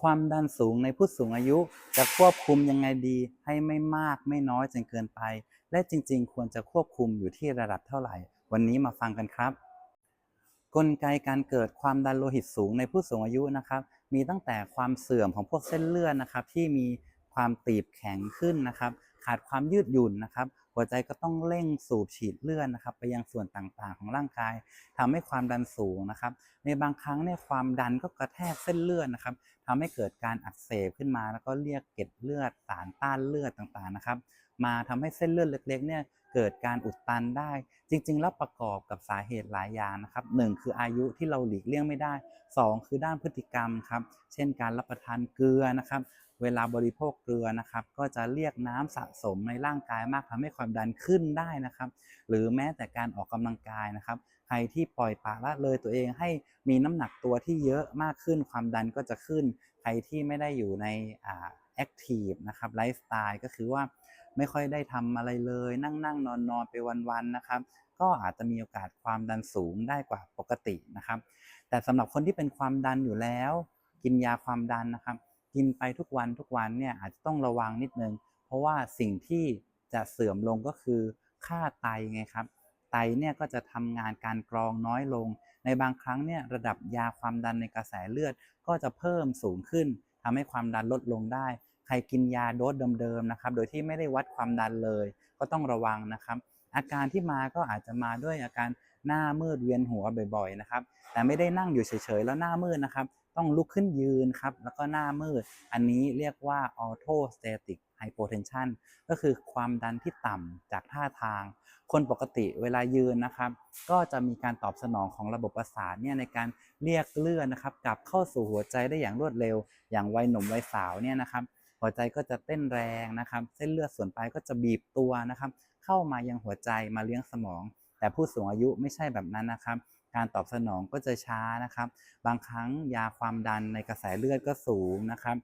ความดันสูงในผู้สูงอายุ จะควบคุมยังไงดีให้ไม่มากไม่น้อยจนเกินไป และจริงๆ ควรจะควบคุมอยู่ที่ระดับเท่าไหร่ วันนี้มาฟังกันครับ กลไกการเกิดความดันโลหิตสูงในผู้สูงอายุนะครับ มีตั้งแต่ความเสื่อมของพวกเส้นเลือดนะครับ ที่มีความตีบแข็งขึ้นนะครับ ขาดความยืดหยุ่นนะครับ หัวใจก็ต้องเร่งสูบฉีดเลือดนะครับ ไปยังส่วนต่างๆ ของร่างกายทำให้ความดันสูงนะครับ ในบางครั้งเนี่ยความดันก็กระแทกเส้นเลือดนะครับทำให้เกิดการอักเสบขึ้นมา แล้วก็เรียกเกล็ดเลือดสารต้านเลือดต่างๆนะครับ มาทำให้เส้นเลือดเล็กๆเนี่ยเกิดการอุดตันได้ จริง ๆ แล้วประกอบกับสาเหตุหลายอย่างนะครับหนึ่งคืออายุที่เราหลีกเลี่ยงไม่ได้สองคือด้านพฤติกรรมครับ เช่นการรับประทานเกลือนะครับ เวลาบริโภคเกลือนะครับ ก็จะเรียกน้ำสะสมในร่างกายมากทำให้ความดันขึ้นได้นะครับ หรือแม้แต่การออกกำลังกายนะครับ ใครที่ปล่อยปละละเลยตัวเองให้มีน้ำหนักตัวที่เยอะมากขึ้นความดันก็จะขึ้น ใครที่ไม่ได้อยู่ในอ่าแอคทีฟนะครับไลฟ์สไตล์ก็คือว่าไม่ค่อยได้ทำอะไรเลย นั่งนั่งนอนนอนไปวันๆนะครับ ก็อาจจะมีโอกาสความดันสูงได้กว่าปกตินะครับ แต่สำหรับคนที่เป็นความดันอยู่แล้ว กินยาความดันนะครับ กินไปทุกวันทุกวันเนี่ยอาจจะต้องระวังนิดนึง เพราะว่าสิ่งที่จะเสื่อมลงก็คือค่าไตไงครับไตเนี่ยก็จะทำงานการกรองน้อยลง ในบางครั้งเนี่ยระดับยาความดันในกระแสเลือด ก็จะเพิ่มสูงขึ้นทำให้ความดันลดลงได้ ใครกินยาโดสเดิมๆนะครับ โดยที่ไม่ได้วัดความดันเลย ก็ต้องระวังนะครับ อาการที่มาก็อาจจะมาด้วยอาการหน้ามืดเวียนหัวบ่อยๆนะครับ แต่ไม่ได้นั่งอยู่เฉยๆแล้วหน้ามืดนะครับ ต้องลุกขึ้นยืนครับ แล้วก็หน้ามืด อันนี้เรียกว่า orthostatic hypotension ก็คือความดันที่ต่ำจากท่าทาง คนปกติเวลายืนนะครับ ก็จะมีการตอบสนองของระบบประสาทเนี่ยในการเรียกเลือดนะครับกลับเข้าสู่หัวใจได้อย่างรวดเร็ว อย่างวัยหนุ่มวัยสาวเนี่ยนะครับ หัวใจก็จะเต้นแรงนะครับ เส้นเลือดส่วนปลายก็จะบีบตัวนะครับ เข้ามายังหัวใจมาเลี้ยงสมอง แต่ผู้สูงอายุไม่ใช่แบบนั้นนะครับ การตอบสนองก็จะช้านะครับ บางครั้งยาความดันในกระแสเลือดก็สูงนะครับ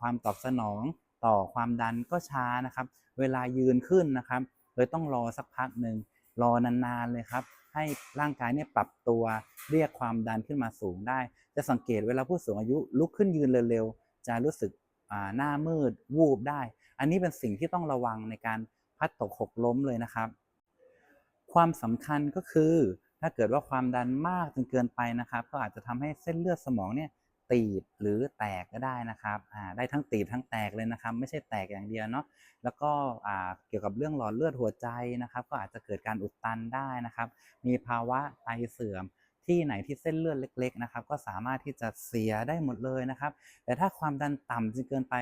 ความตอบสนองต่อความดันก็ช้านะครับ เวลายืนขึ้นนะครับเลยต้องรอสักพักหนึ่งรอนานๆเลยครับ ให้ร่างกายเนี่ยปรับตัวเรียกความดันขึ้นมาสูงได้ จะสังเกตเวลาผู้สูงอายุลุกขึ้นยืนเร็วๆจะรู้สึกหน้ามืดวูบได้ อันนี้เป็นสิ่งที่ต้องระวังในการพัดตกหกล้มเลยนะครับ ความสำคัญก็คือ ถ้าเกิดว่าความดันมากจนเกินไปนะครับ ก็อาจจะทำให้เส้นเลือดสมองเนี่ยตีบหรือแตกก็ได้นะครับอ่าได้ทั้งตีบทั้งแตกเลยนะครับ ไม่ใช่แตกอย่างเดียวเนาะแล้วก็อ่าเกี่ยวกับเรื่องหลอดเลือดหัวใจนะครับ ก็อาจจะเกิดการอุดตันได้นะครับ มีภาวะไตเสื่อมที่ไหนที่เส้นเลือดเล็ก ๆ นะครับ ก็สามารถที่จะเสียได้หมดเลยนะครับ แต่ถ้าความดันต่ำจนเกินไป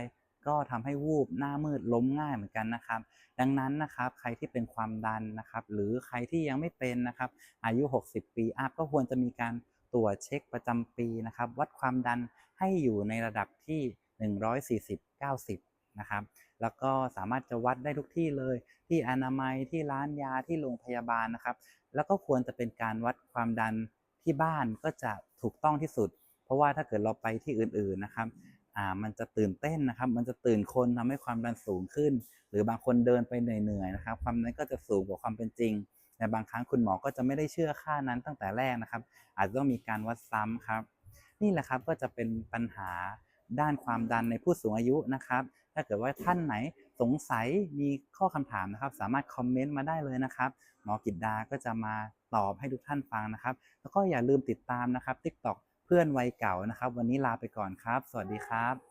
ก็ทำให้วูบหน้ามืดล้มง่ายเหมือนกันนะครับ ดังนั้นนะครับใครที่เป็นความดันนะครับ หรือใครที่ยังไม่เป็นนะครับอายุ 60 ปีอัพก็ควรจะมีการตรวจเช็คประจำปีนะครับ วัดความดันให้อยู่ในระดับที่ 140 90นะครับแล้วก็สามารถจะวัดได้ทุกที่เลย ที่อนามัยที่ร้านยาที่โรงพยาบาลนะครับ แล้วก็ควรจะเป็นการวัดความดันที่บ้านก็จะถูกต้องที่สุด เพราะว่าถ้าเกิดเราไปที่อื่นๆนะครับ อ่ามันจะตื่นเต้นนะครับ มันจะตื่นคนทำให้ความดันสูงขึ้น หรือบางคนเดินไปเหนื่อยๆนะครับ ความดันก็จะสูงกว่าความเป็นจริงแต่บางครั้งคุณหมอก็จะไม่ได้เชื่อค่านั้นตั้งแต่แรกนะครับ อาจจะต้องมีการวัดซ้ำครับ นี่แหละครับก็จะเป็นปัญหาด้านความดันในผู้สูงอายุนะครับ ถ้าเกิดว่าท่านไหนสงสัยมีข้อคำถามนะครับ สามารถคอมเมนต์มาได้เลยนะครับหมอกิตดาก็จะมาตอบให้ทุกท่านฟังนะครับ แล้วก็อย่าลืมติดตามนะครับ TikTok เพื่อนวัยเก่านะครับ วันนี้ลาไปก่อนครับ สวัสดีครับ